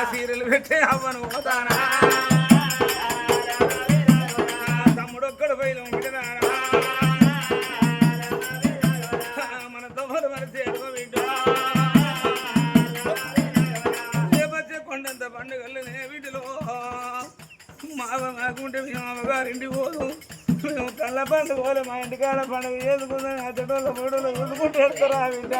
అయ్యా సీరియల్ పెట్టే అవ్వను పోతానా తమ్ముడు ఒక్కడు బయలు ఉంటున్నారా మన తమ్ముడు మన చేరువ వింటూ లేపచ్చే కొండంత పండుగలనే వీటిలో? మావ మాకుంటే మేము అమ్మగారింటికి పోదు. మేము కళ్ళ పండుగ పోలే మా ఇంటికాడ పండుగ చేసుకుందాం అతడోళ్ళ మూడోళ్ళు చూసుకుంటూ ఆ బిడ్డ?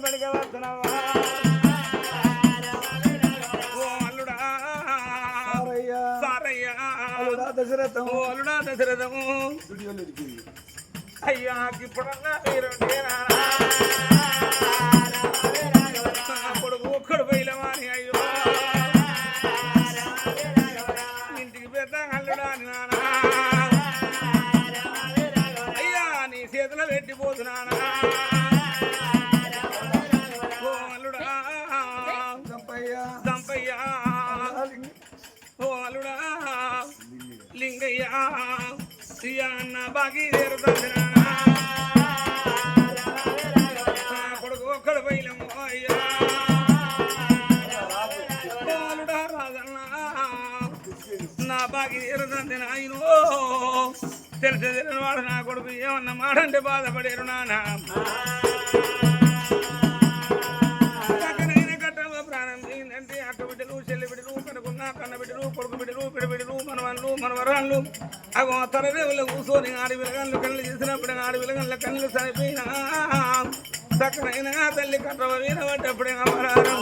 వస్తున్నావా? ఓ అల్లుడా. దశరథము. అయ్యా ఇప్పుడన్నా కొడుకు మనవాళ్ళు అవి అగో తలరేవులు కూర్చొని ఆడి విలగన్లు కళ్ళు చేసినప్పుడు ఆడి విలగన్ల కళ్ళు సరిపోయినా. చక్కనైన తల్లి కట్టవ వీరబడ్డప్పుడే అమరారం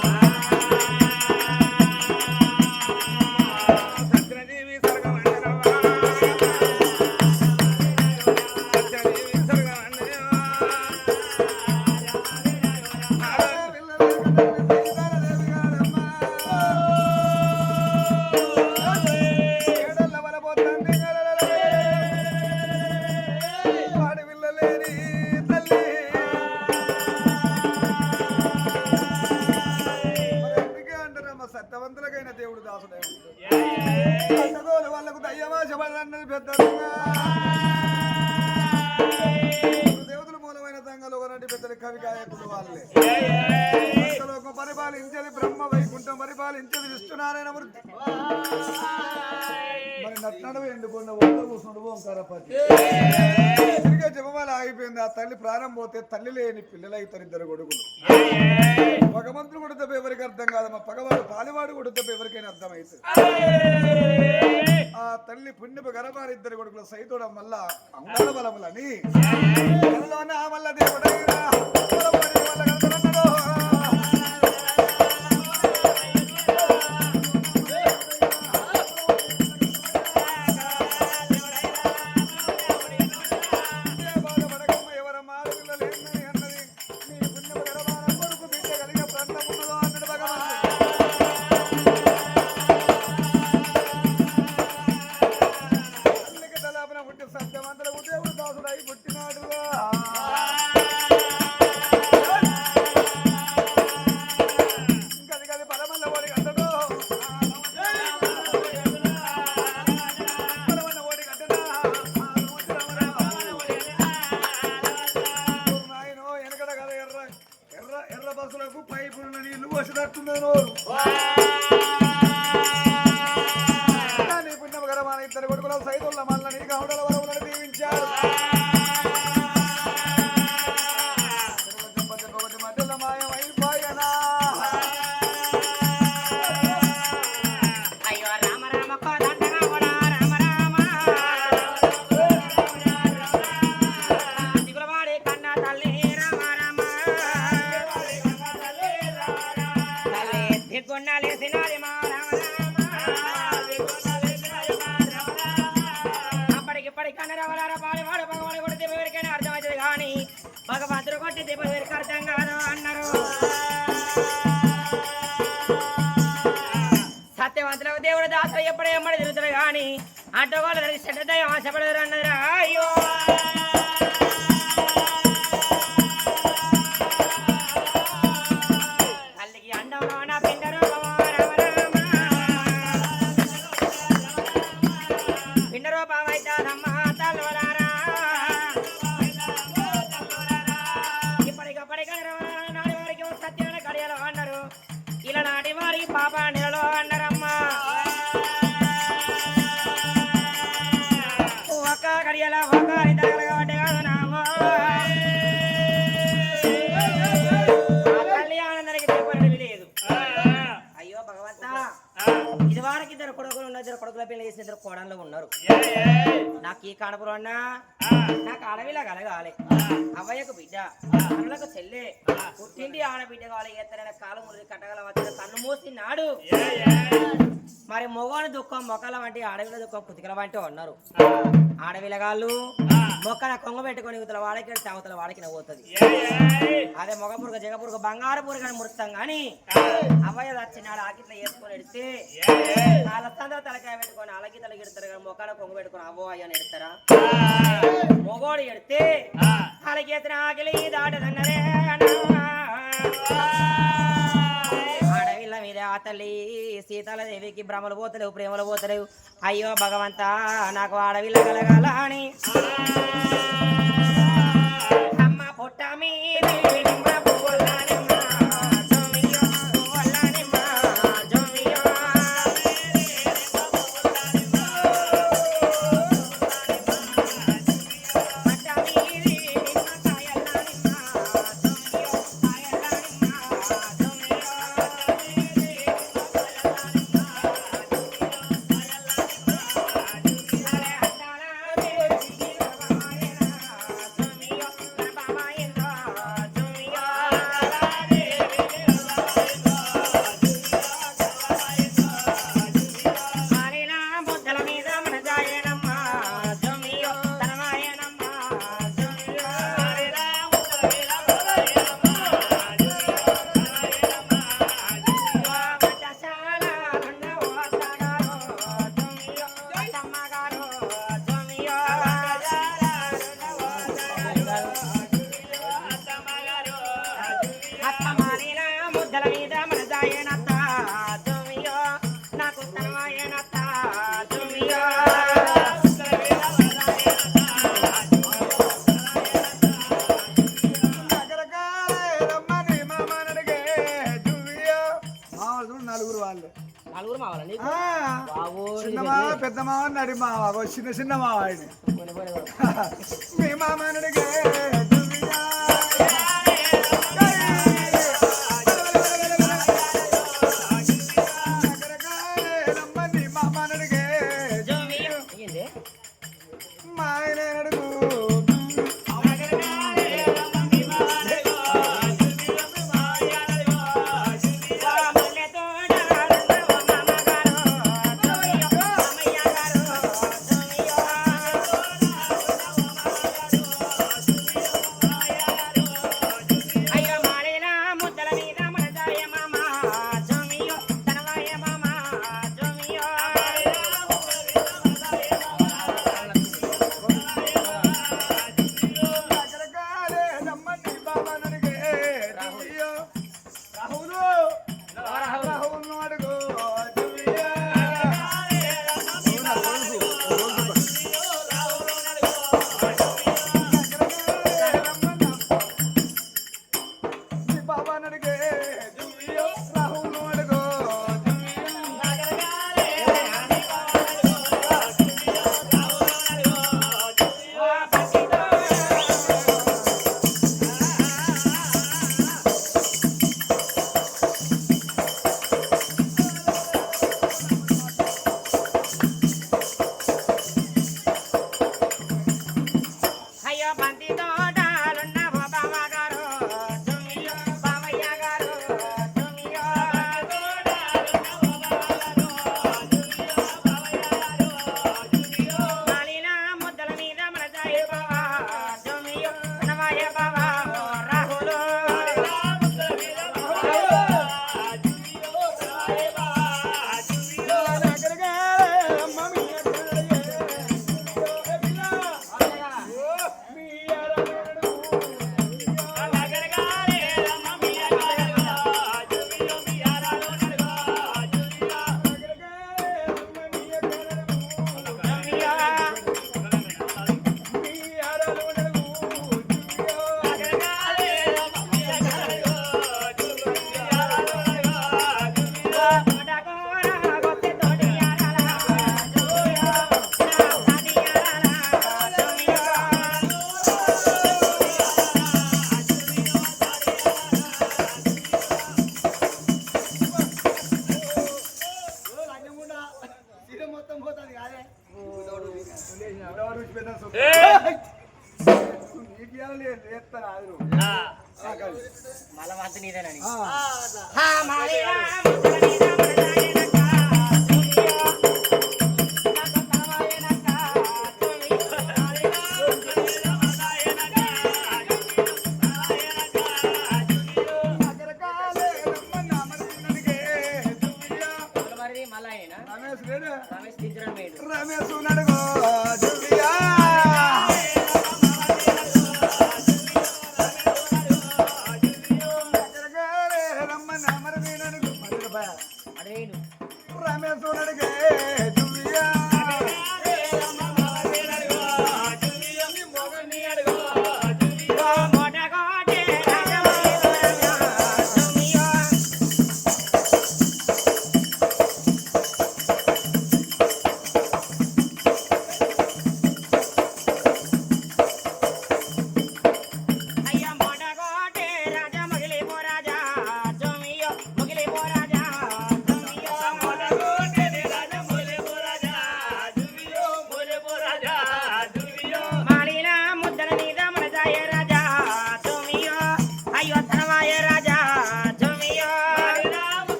మరి నట్టడవ ఎండుకున్న ఒళ్ళు కూర్చుండు ఓంకారపతి తిరిగే జపమాల ఆగిపోయింది. ఆ తల్లి ప్రాణం పోతే తల్లి లేని పిల్లలు అవుతారు ఇద్దరు కొడుకులు భగవంతుడు కూడా తప్ప ఎవరికి అర్థం కాదమ్మా పగవాడు పాలివాడు కూడా తప్ప ఎవరికైనా అర్థమవుతుంది ఆ తల్లి పుణ్యపు గర్భాలు ఇద్దరు కొడుకులు సైతుడం వల్ల అంగాల బలములని వల్ల దేవుడైనా ఎర్ర ఎర్ర బస్సులకు పైపులు నీళ్ళు పోసినట్టున్నది నోరు నీ పుణ్యమగరమాన ఇద్దరు కొడుకుల సైతుల ಆಟೋಗಳು ಸೆಟ್ಟದ ಸೆಪಡದ ఇద్దరు కోడళ్ళు ఉన్నారు. నాకు ఈ కడుపులో అన్నా నాకు అడవిలా కలగాలి అవ్వయ్యకు బిడ్డ అన్నలకు చెల్లె పుట్టింటి ఆడబిడ్డ కావాలి ఎత్తరైన కాలు మురిది కట్టగల వచ్చిన కన్ను మూసి నాడు. మరి మొగోని దుఃఖం మొక్కల వంటి ఆడవిల దుఃఖం కుతికల వంటి ఉన్నారు. ఆడవిలగాళ్ళు మొక్కన కొంగ పెట్టుకొని ఇవతల వాడకి అవతల వాడికి నవ్వుతుంది అదే మొగ పురుగ జగ పురుగ బంగారు పురుగని మురుస్తాం గాని అవ్వయ్య దచ్చినాడు ఆకిట్ల వేసుకొని ఎడితే వాళ్ళందరూ తలకాయ పెట్టుకొని అలకి తలకి ఎడతారు కానీ మొక్కన కొంగ పెట్టుకొని అవ్వ అయ్యని ఎడతారా? మొగోడు ఎడితే అలకి ఎత్తిన ఆకిలి దాటదన్నరే అన్నా తల్లి సీతాలదేవికి భ్రమలు పోతలేవు ప్రేమలు పోతలేవు. అయ్యో భగవంత నాకు అడవిలో కలగాల అని అమ్మ పొట్ట మీద వాళ్ళు నలుగురు మావాల నీకు? ఆ, బాబు చిన్న మావ పెద్ద మావ నడి మావ చిన్న చిన్న మావ ఆయన మీ మామనుడిగే దువ్వియా.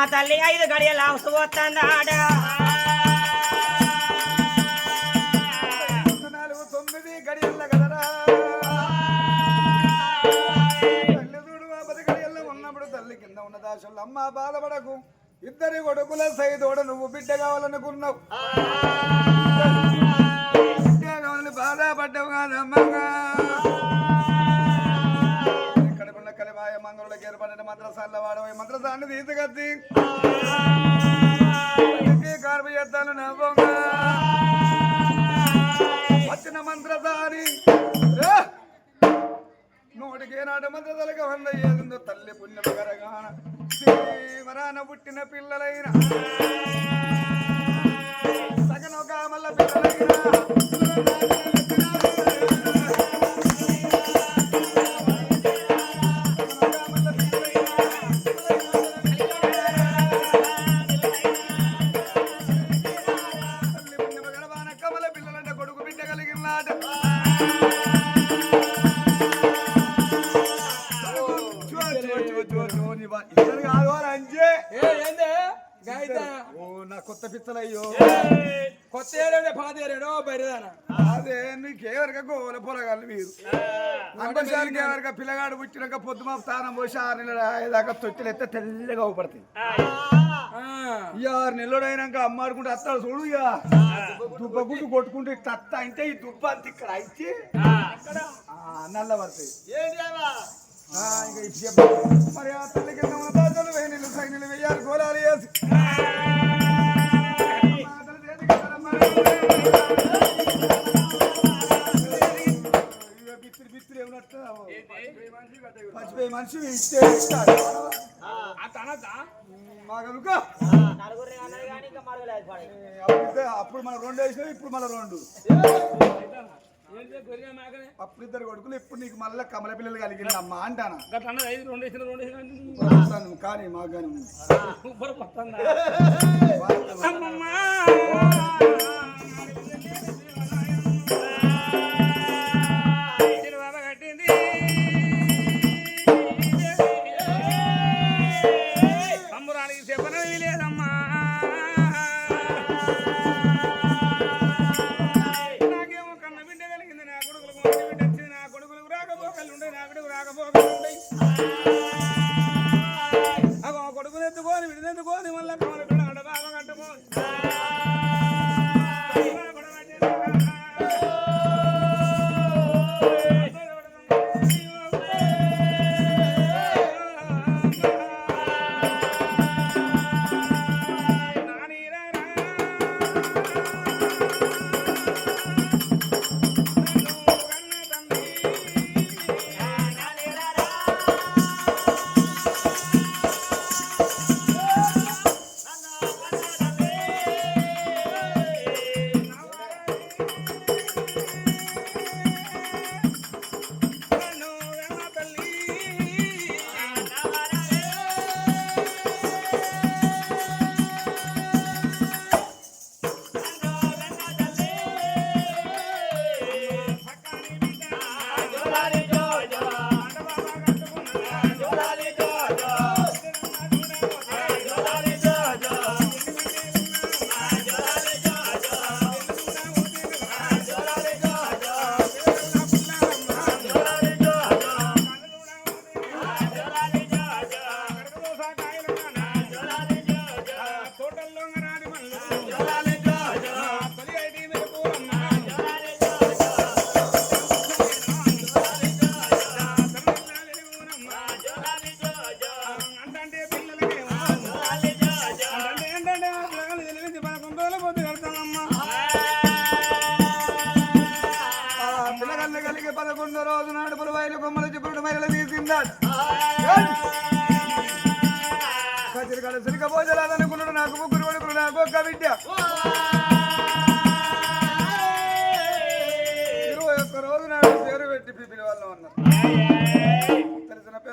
ఆ తల్లి ఐదు గడియల అవసు వస్తుందాడ నాలుగు తొమ్మిది గడియల్ల కదరా. తల్లి చూడు ఆ పది గడియల్ల ఉన్నప్పుడు తల్లి కింద ఉన్న దాసులు అమ్మ బాధపడకు. ఇద్దరి కొడుకుల సైదోడ నువ్వు బిడ్డ కావాలనుకున్నావు. బిడ్డ కావాలని బాధపడ్డావు కాదమ్మగా మంత్రసాల వాడవై మంత్రసాన్ని తీసుకొచ్చి. కార్పు చేస్తాను నవ్వంగా వచ్చిన మంత్రసాని. రా! నోటికి ఏనాడు మంత్రదలక వంద ఏదుందో తల్లి పుణ్యం కరగాన. వరాన పుట్టిన పిల్లలైన. సగనొక మల్ల పిల్లలైన. ఎవరిక పిల్లగాడు పుట్టినాక పొద్దు మా స్థానం పోసి ఆరు నెలలు అయ్యేదాకా ఎత్తే తెల్లగా అవుపడతాయి. ఈ ఆరు నెలలు అయినాక అమ్మాడుకుంటే అత్తాడు చూడు ఇక. దుబ్బ గుడ్డు కొట్టుకుంటే తత్త అంటే ఈ దుబ్బ అంత ఇక్కడ అయితే నల్ల పడతాయి. మరి ఆ గోళాలు వేసి. మరగలేదు పాడే అప్పుడు అప్పుడు మనం రెండు వేసినాం ఇప్పుడు మళ్ళీ రెండు. అప్పుడు ఇద్దరు కొడుకులు ఇప్పుడు నీకు మళ్ళీ కమల పిల్లలు కలిగింది అమ్మా అంటానా కానీ మాకు కానీ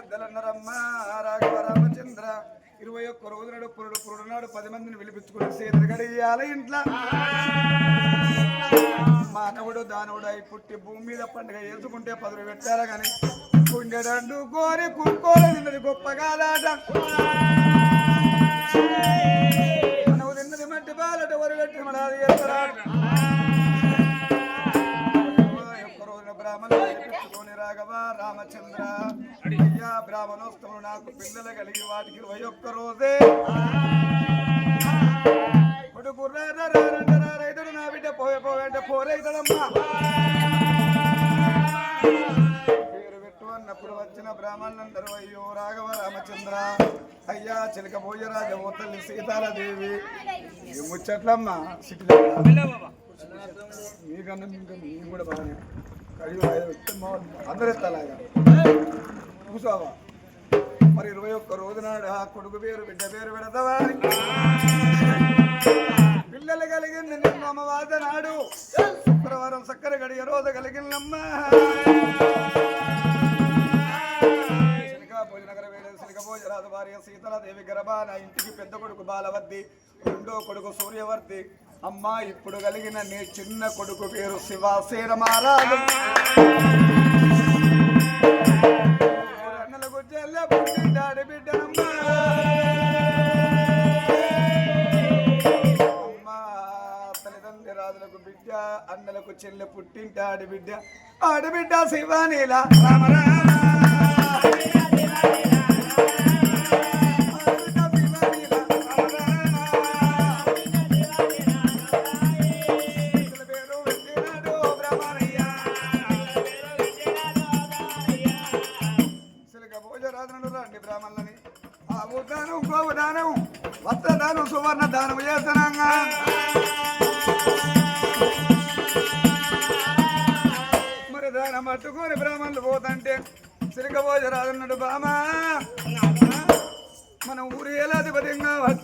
పెద్దలు అన్నారమ్మా రాఘవ రామచంద్ర ఇరవై ఒక్క రోజు నాడు పురుడు పురుడు నాడు పది మందిని పిలిపించుకుని సీతలు గడియాల ఇంట్లో. మానవుడు దానవుడు అయి పుట్టి భూమి మీద పండుగ వేసుకుంటే పదవి పెట్టారా కానీ గుండెడండు కోరి కుక్కోలు తిన్నది గొప్ప కాదాట మనవు తిన్నది మట్టి బాలట వరి పెట్టి మనాది చేస్తారాట ఒక్క రోజున బ్రాహ్మణులు రాఘవ రామచంద్ర అయ్యా బ్రాహ్మణోత్సవం నాకు పిల్లలు కలిగి వాటికి ఇరవై ఒక్క రోజే. కొడుకు రైతుడు నా బిడ్డ పోయే పోయంటే పోరైతాడమ్మా అన్నప్పుడు వచ్చిన బ్రాహ్మణులందరూ అయ్యో రాఘవ రామచంద్ర అయ్యా చిలక భోజరాజ ఓ తల్లి సీతాలదేవి ఈ ముచ్చట్లమ్మా సిటీ మీకన్నా ఇంకా మేము కూడా బాగానే అందరూ ఎత్తాలాగా మరి ఇరవై ఒక్క రోజు నాడు ఆ కొడుకు పేరు బిడ్డ పేరు పెడతావా పిల్లలు కలిగింది నిన్న అమ్మవాద నాడు శుక్రవారం చక్కెర గడియ రోజు కలిగిందమ్మా భోజనగర వేళ భార్య గర్భ నా ఇంటికి పెద్ద కొడుకు బాలవర్ది రెండో కొడుకు సూర్యవర్తి అమ్మా ఇప్పుడు కలిగిన నీ చిన్న కొడుకు పేరు శివాసేన మహారాజు అన్నలకు చెల్లె పుట్టింటాడు రాజులకు బిడ్డ అన్నలకు చెల్లె పుట్టింటి ఆడబిడ్డ ఆడబిడ్డ శివానీలా రామరా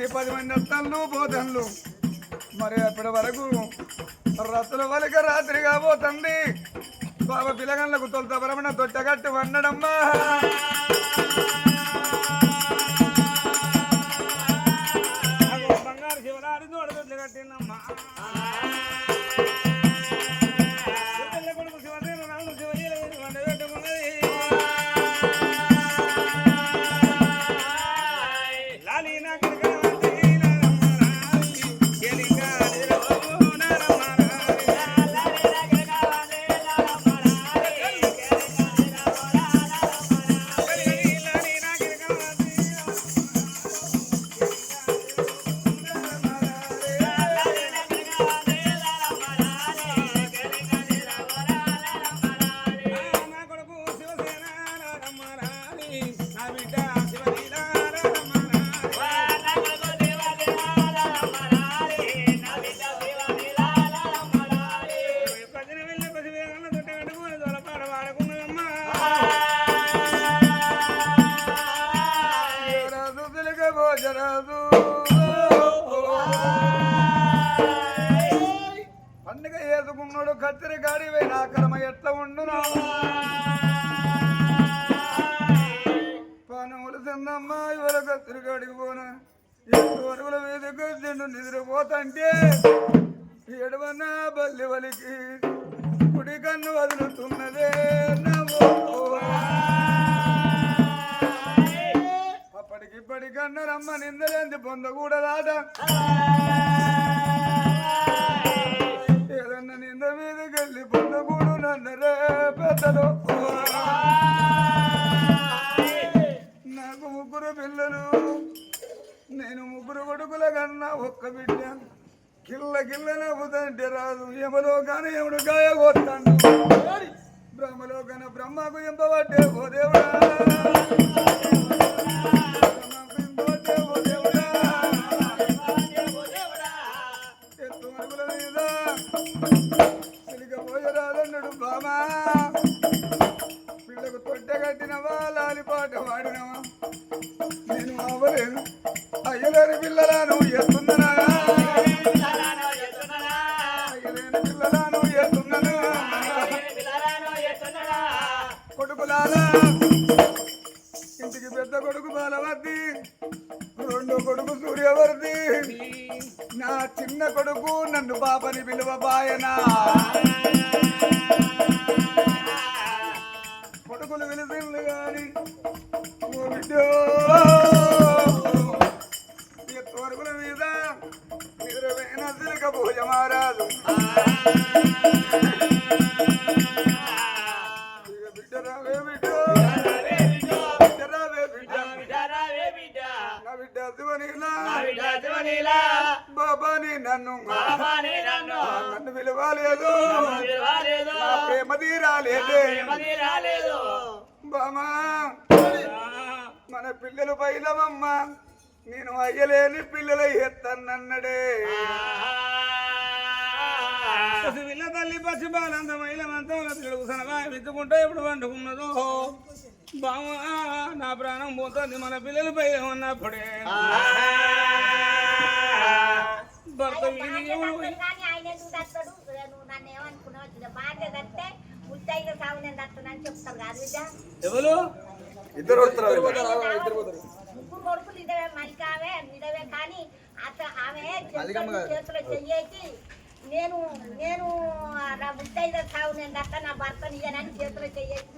ఏలాధిపతిగా పది మంది అత్తళ్ళు పోతన్లు మరి అప్పటి వరకు రత్తుల వలక రాత్రిగా కాబోతుంది బాబా పిల్లగన్లకు తొలత బ్రహ్మణ తొట్టగట్టు వండడమ్మా. పోనమ్మా తిందమ్మా ఇవాళ పోనా? ఎత్తు అడుగుల వేదిక తిండు నిద్రపోతంటే ఎడవన్నా బల్లి వలికి? కుడి కన్ను వదులుతున్నదే నవ్వు అప్పటికి ఇప్పటికన్నా రమ్మ నిందలేంది పొందకూడదాట. ఏదన్నా నింద మీద వెళ్ళి పొందకూడు నన్నరే పెద్దలు. ముగ్గురు పిల్లలు. నేను ముగ్గురు కొడుకుల కన్నా ఒక్క బిడ్డ. కిల్ల కిల్ల నవ్వుతంటే రాదు. యమలో కానీ ఎవడు గాయ బ్రహ్మలో కన్నా బ్రహ్మకు ఎంపబట్టే ఓ దేవుడా. అయ్యలేని పిల్లల ఎత్తన్నడే పసిపిల్ల తల్లి పసి బాలంత మైలమంతా తెలుగు సనగా విత్తుకుంటే ఇప్పుడు వండుకున్నదో బావా నా ప్రాణం పోతుంది మన పిల్లలు పై ఉన్నప్పుడే. భర్త ఎవరు? ఇద్దరు కొడుకులు ఇదవే కానీ అత ఆమె చేతిలో చెయ్యేసి నేను నేను నా నేను దక్క నా భర్తను ఇయ్యనని చేతిలో చెయ్యేసి